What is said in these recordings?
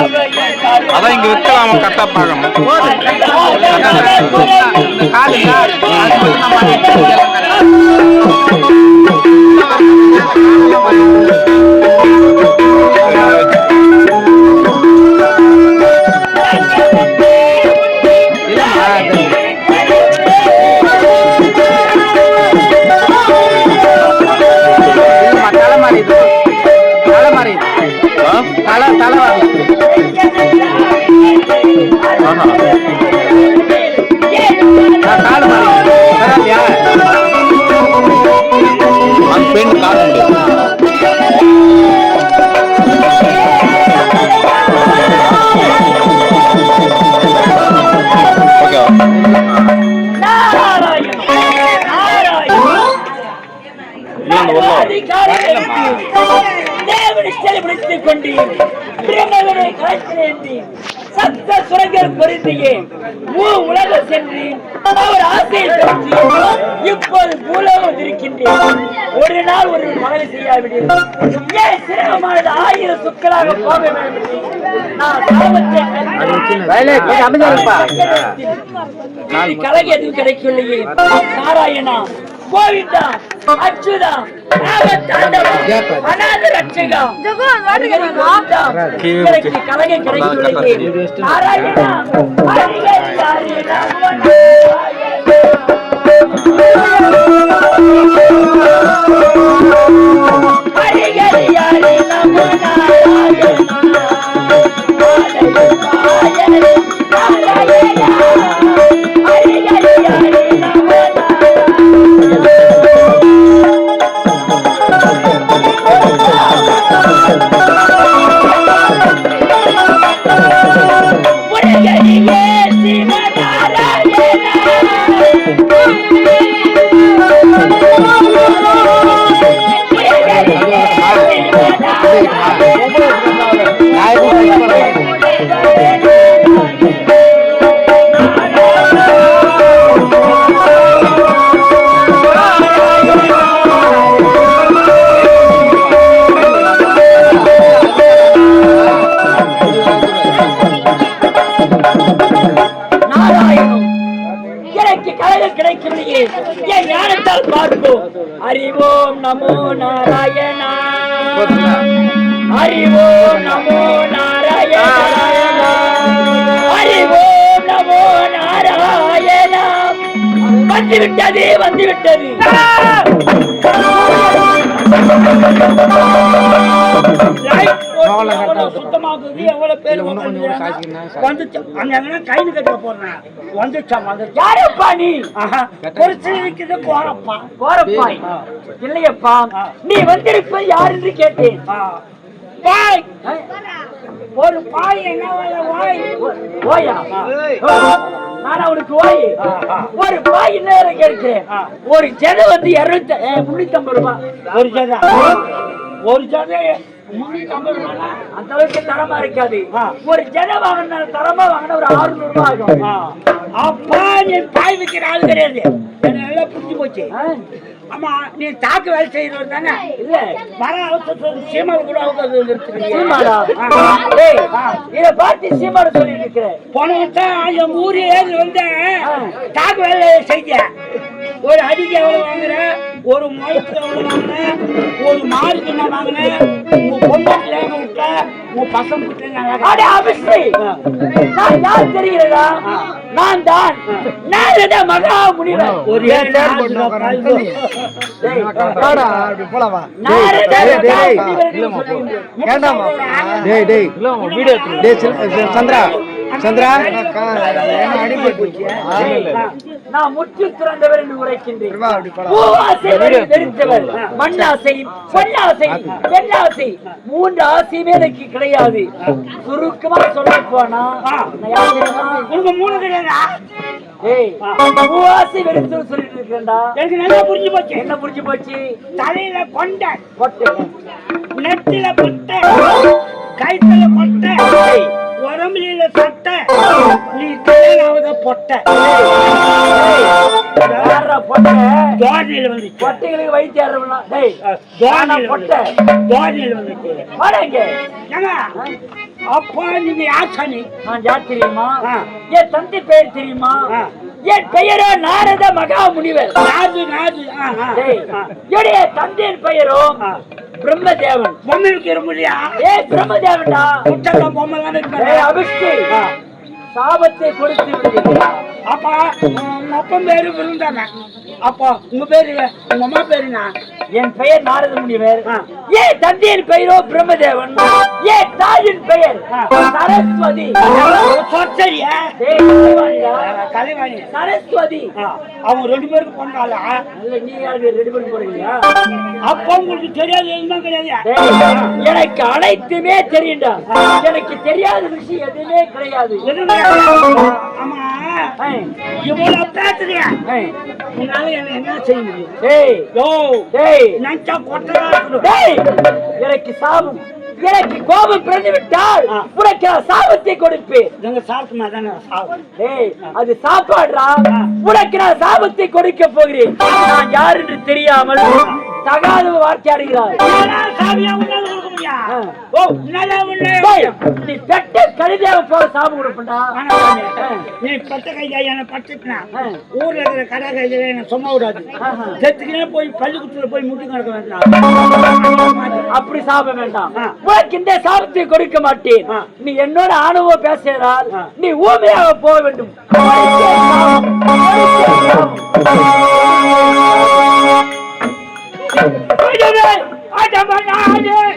அதான் இங்க வைக்கலாம் கரெக்டா பார்க்கணும். காலு. சார் அது மட்டும் நம்ம எடுத்து இல்லம்மா, தலை மாதிரி பெண் காட்ட முடியாது ஓகே தேவனிச்சலிப்படுத்திக் கொண்டு பிரம்மனை கலக்கிறேன் சத்த சுரங்கள் பொருந்தியே. மூ உலக சென்று அவர் ஆசையை பெற்று இப்போது பூலோகம் இருக்கின்றேன். ஒரு நாள் ஒரு மகளை செய்யாவிடு ஏன் சிரமமானது ஆயிரம் சொற்களாக போக வேண்டும் நான் சாபத்தை வயலே, கொஞ்சம் அமைதியா இருப்பா. நீ கலகி எதுவும் கிடைக்கவில்லையே. நாராயணா கோவிந்தா அச்சுதா அநாத ரட்சகா கலகை கிடைக்கவில்லையே நாராயணா ஹரி நமோ நாராயணா. அறிவோம் நமோ நாராயணா. அறிவோம் நமோ நாராயணா. வந்துவிட்டது வந்துவிட்டது. வந்து லைட் போட்டு எவ்வளவு பேர் வந்துச்சு? அங்க எங்கன்னா கைது கட்ட போடுறேன் வந்துச்சா வந்துச்சா? யாரப்பா நீ? இருக்குது கோரப்பாய் இல்லையப்பா. நீ வந்திருப்ப யார் என்று கேட்டேன் பாய் ஒரு பாய் என்ன வாய்? ஓயா. நான் அவனுக்கு ஓய். ஒரு பாய் என்ன கேட்கிறேன். ஒரு ஜெதை வந்து இருநூத்தி முன்னூத்தி ஐம்பது ரூபாய். ஒரு ஜெதை ஒரு ஜெதை அந்த அளவுக்கு தரமா இருக்காது. ஒரு ஜெதை வாங்கின தரமா வாங்கின ஒரு அறுநூறு ரூபாய் ஆகும். அப்பா நீ பாய் விற்கிற ஆள் கிடையாது. நல்லா புரிஞ்சு போச்சு. ஆமா நீ தாக்கு வேலை செய்யறவர் தானே? இல்ல. மர அவசரம் சீமாடு கூட இத பார்த்து சீமாடு சொல்லி இருக்கிறேன் போன வருஷம் என் ஊரு ஏறி வந்து தாக்கு வேலை செஞ்ச ஒரு அடிக்கு எவ்வளவு வாங்குற? ஒரு முழத்துக்கு எவ்வளவு வாங்கின ஒரு மாருக்கு என்ன வாங்கின உன் பொண்டாட்டில விட்ட உன் பசங்க நான் யார் தெரிகிறதா நான் தான் நாரத மகா முனிவர் ஒரு டேய் டேய் டேய் சந்திர- சந்திரா சந்திரா நான் முற்று துறந்தவர் என்று உரைக்கின்றேன். மண்ணாசை பொன்னாசை பெண்ணாசை மூன்று ஆசையுமே எனக்கு கிடையாது. சுருக்கமா சொல்ல போனா உனக்கு மூணு கிடையாதா? ஏய் பூவாசை வெறுத்து சொல்லிட்டு இருக்கேன்டா எனக்கு நல்லா புரிஞ்சு போச்சு. என்ன புரிஞ்சு போச்சு? தலையில கொண்ட. கொட்டை. நெத்தில பொட்டை கைத்தல கொட்டை. உடம்புல சட்டை நீ கல்யாணாவத பொட்டை. தோரணையில வந்துச்சு பொட்டைகளுக்கு வயிற்று ஏறலாம் டேய் தோரணையில பொட்டை? தோரணையில வந்துச்சு வாடங்க ஏங்க அப்பா நீங்க யார் சாமி நான் யார் தெரியுமா. என் தந்தை பெயர் தெரியுமா. என் பெயரோ நாரத மகா முனிவர். என்னுடைய தந்தையின் பெயரோ. பிரம்மதேவன். பொம்மை வைக்கிற முடியா? ஏய் பிரம்மதேவன்டா. முட்டெல்லாம் பொம்மை தானே இருக்காரு அபிஷ்டி சாபத்தை கொடுத்து விடுகிறேன். அப்பா உங்க அப்பா பேரு விருந்தாங்க அப்பா உங்க பேரு உங்க அம்மா பேருனா என் பெயர் நாரத முனிவர். ஏன் தந்தையின் பெயரோ பிரம்மதேவன். ஏன் தாயின் பெயர். சரஸ்வதி. சரஸ்வதி. அவங்க ரெண்டு பேருக்கு போறீங்களா? அப்பா உங்களுக்கு தெரியாது எதுவுமே கிடையாது. டேய், எனக்கு அனைத்துமே தெரியும்டா. எனக்கு தெரியாத விஷயம் எதுவுமே கிடையாது. ஆமா. இவ்வளவு பேசுறியா? உன்னால என்ன என்ன செய்ய முடியும்? டேய், டேய், இருக்கணும் டேய், எனக்கு சாபம் எனக்கு கோபம் பிறந்து விட்டால். உனக்கு நான் சாபத்தை கொடுப்பேன். எங்க சாப்பிட்டு தானே டேய், அது சாப்பாடுறா உனக்கு நான் சாபத்தை கொடுக்க போகிறேன். நான் யார் என்று தெரியாமல் தகாத வார்த்தையாடுகிறார் சாமியா ஆ. ஓ உன்னால உன்னை நீ பெட்ட கழுதையாக போற சாபம் கொடுப்பா நீ பட்ட என்ன பட்டுனா. ஊர்ல இருக்கிற கடை கையில என்ன சும்மா விடாது. செத்துக்கினே போய் பள்ளிக்கூடத்துல போய் முட்டி கிடக்க வேண்டாம் அப்படி சாபம் வேண்டாம். உனக்கு இந்த சாபத்தை கொடுக்க மாட்டேன். நீ என்னோட அனுபவம் பேசுகிறால். நீ ஊமையாக போக வேண்டும் டேய்,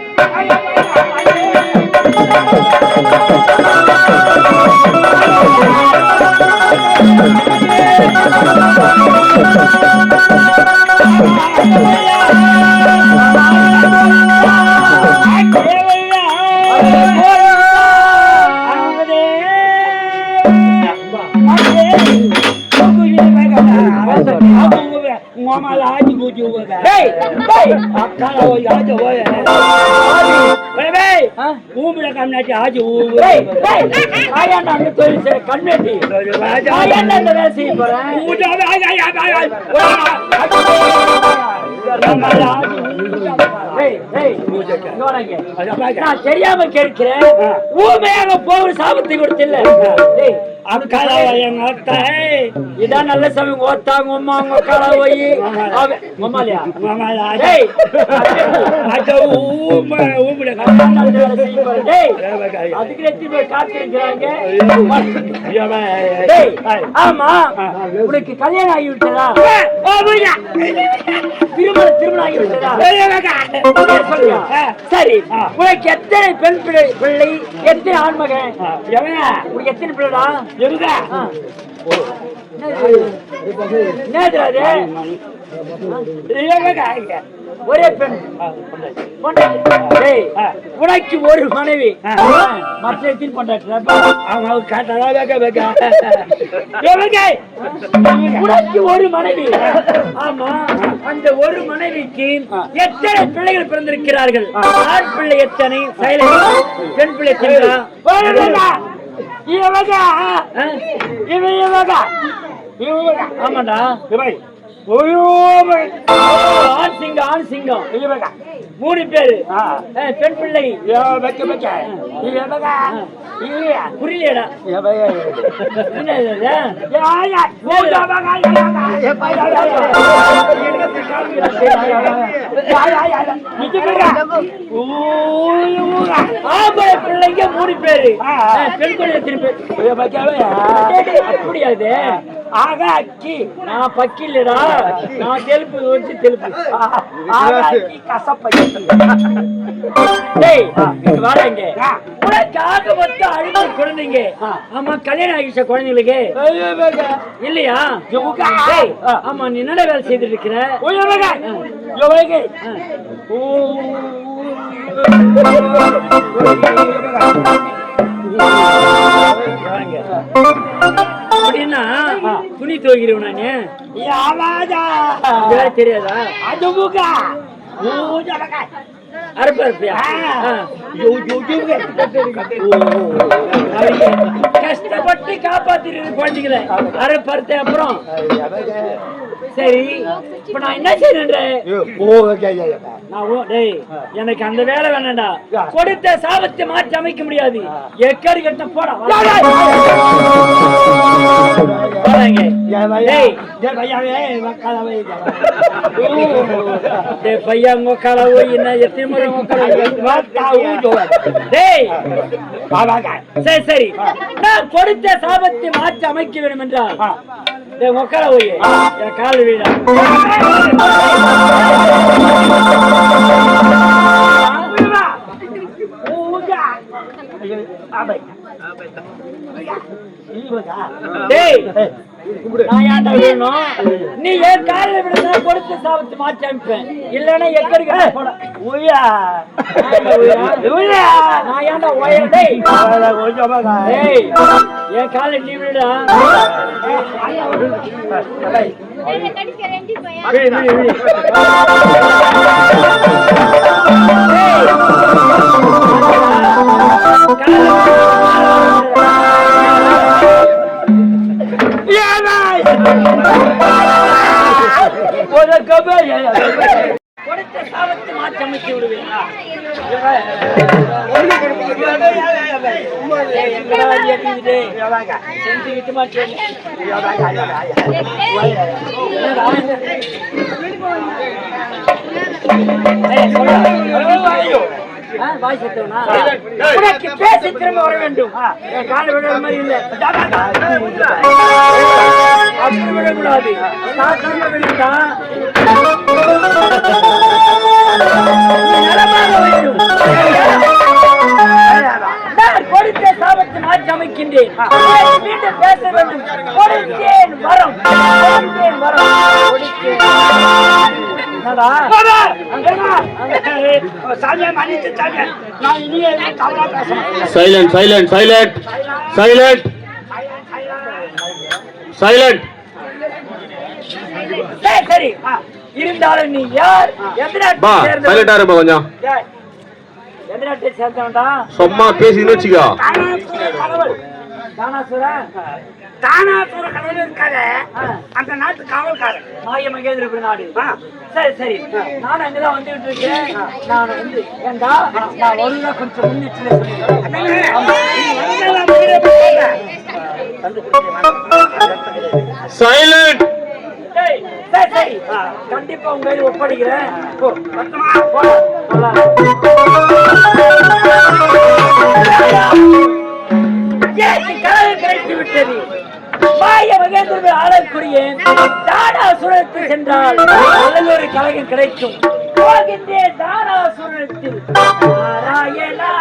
டேய். ஆயாண்டா அந்த தொழில் செய்ற கண்மேட்டி. ஆயாண்டா இந்த வேலை செய்ய போறேன். தெரியாம கேட்கிறேன். ஊமையாக போகிற சாபத்தை கொடுத்தில்ல இதான் நல்ல சமயம் ஓத்தாங்க உம்மா உங்க கால போய். டேய் அதுக்கு எத்தி போய் காத்திருக்கிறாங்க ஆமா உனக்கு கல்யாணம் ஆகி விட்டதா திருமண திருமணம் ஆகி விட்டதா அப்படியே சொல்றியா? சரி உனக்கு எத்தனை பெண் பிள்ளை பிள்ளை எத்தனை ஆண்மகன் உனக்கு எத்தனை பிள்ளைடா அது? ஒரே பெண். உனக்கு ஒரு மனைவி. மற்ற எத்தனை உனக்கு ஒரு மனைவி. ஆமா அந்த ஒரு மனைவிக்கு எத்தனை பிள்ளைகள் பிறந்திருக்கிறார்கள்? ஆண் பிள்ளை எத்தனை? சைலை பெண் பிள்ளை எத்தனை? இவங்க. இவன் இவங்க. இவங்க. ஆமாடா ஐயோ, ஆண் சிங்கம் ஆண் சிங்கம். இவங்க. மூணு பேரு. பெண் பிள்ளை. புரியலடா என்ன? ஆம்பளை பிள்ளைங்க மூணு பேரு பெண் குழந்தை எத்தனை பேர் ஆக அக்கி நான் பக்கி நான் தெலுப்பு வச்சு தெலுப்பு ஆக அக்கி டேய் இங்க வாடங்க உனக்காக மொத்தம் அழுத குழந்தைங்க. ஆமா கல்யாணம் ஆகிடுச்ச குழந்தைங்களுக்கு? இல்லையா? ஆமா நீ என்னடா வேலை செய்துட்டு இருக்கிற அப்படின்னா துணி துவைக்கிறவன் நானு. இந்த வேலை அறுப்பு அறுப்பியா கஷ்டப்பட்டு காப்பாத்திட்டு குழந்தைங்கள அறுப்பு அறுத்த அப்புறம். சரி இப்ப நான் என்ன செய்யறேன் ஓ ஓகே ஐயா நான் ஓ- டேய் எனக்கு அந்த வேலை வேணாம்டா கொடுத்த சாபத்தை மாற்றி அமைக்க முடியாது. எக்கடி கட்ட போடா. உக்கால போய் என்ன எத்தனை முறை உக்கால டேய் சரி சரி நான் கொடுத்த சாபத்தை மாற்றி அமைக்க வேண்டும் என்றால் டேய் உக்கால போய் கால் வீடா டேய் நான் விடணும் நீ என் காலில் கொடுத்த சாபத்தை மாற்றி அமைப்பேன் இல்லைன்னா எக்கடி கட்ட போட. உயா உய்யா. நான் ஏன்டா உயர் டேய். டேய் என் காலில் நீ விடுடா? விடு, மாற்றி அமைத்து செஞ்சு விட்டு மாட்டேன் வாய் செத்தவனா உனக்கு திரும்ப வர வேண்டும். என் கால விடுற மாதிரி இல்லை அப்படி விடக்கூடாது நான் திரும்ப கொடுத்த சாபத்தை மாற்றி அமைக்கின்றேன். மீண்டும் பேச வேண்டும். கொடுத்தேன் வரம். கொடுத்தேன் வரம். Silent silent silent silent silent சரி இருந்தாலும் நீ யார் எந்த பா நாட்டை சேர்ந்தவன்? சைலண்டா இருப்பா கொஞ்சம் சும்மா பேசின்னு வச்சுக்கோ தானாசுர கடவுள் ஆ, அந்த நாட்டு காவல்காரன் மாய மகேந்திர நாடு. சரி சரி நான் அங்கதான் வந்துட்டு இருக்கேன் நான் வந்து ஏண்டா நான் கொஞ்சம் சொல்லிடுறேன். ஆமா. சைலண்ட் சரி சரி கண்டிப்பா உங்க கையில் ஒப்படைக்கிறேன். கிடைத்து விட்டது. மாய மகேந்திரன் ஆளக்கூடிய தானாசுரத்து சென்றால் நல்ல ஒரு கழகம் கிடைக்கும். போகின்றேன் தானாசுரத்தில் நாராயணா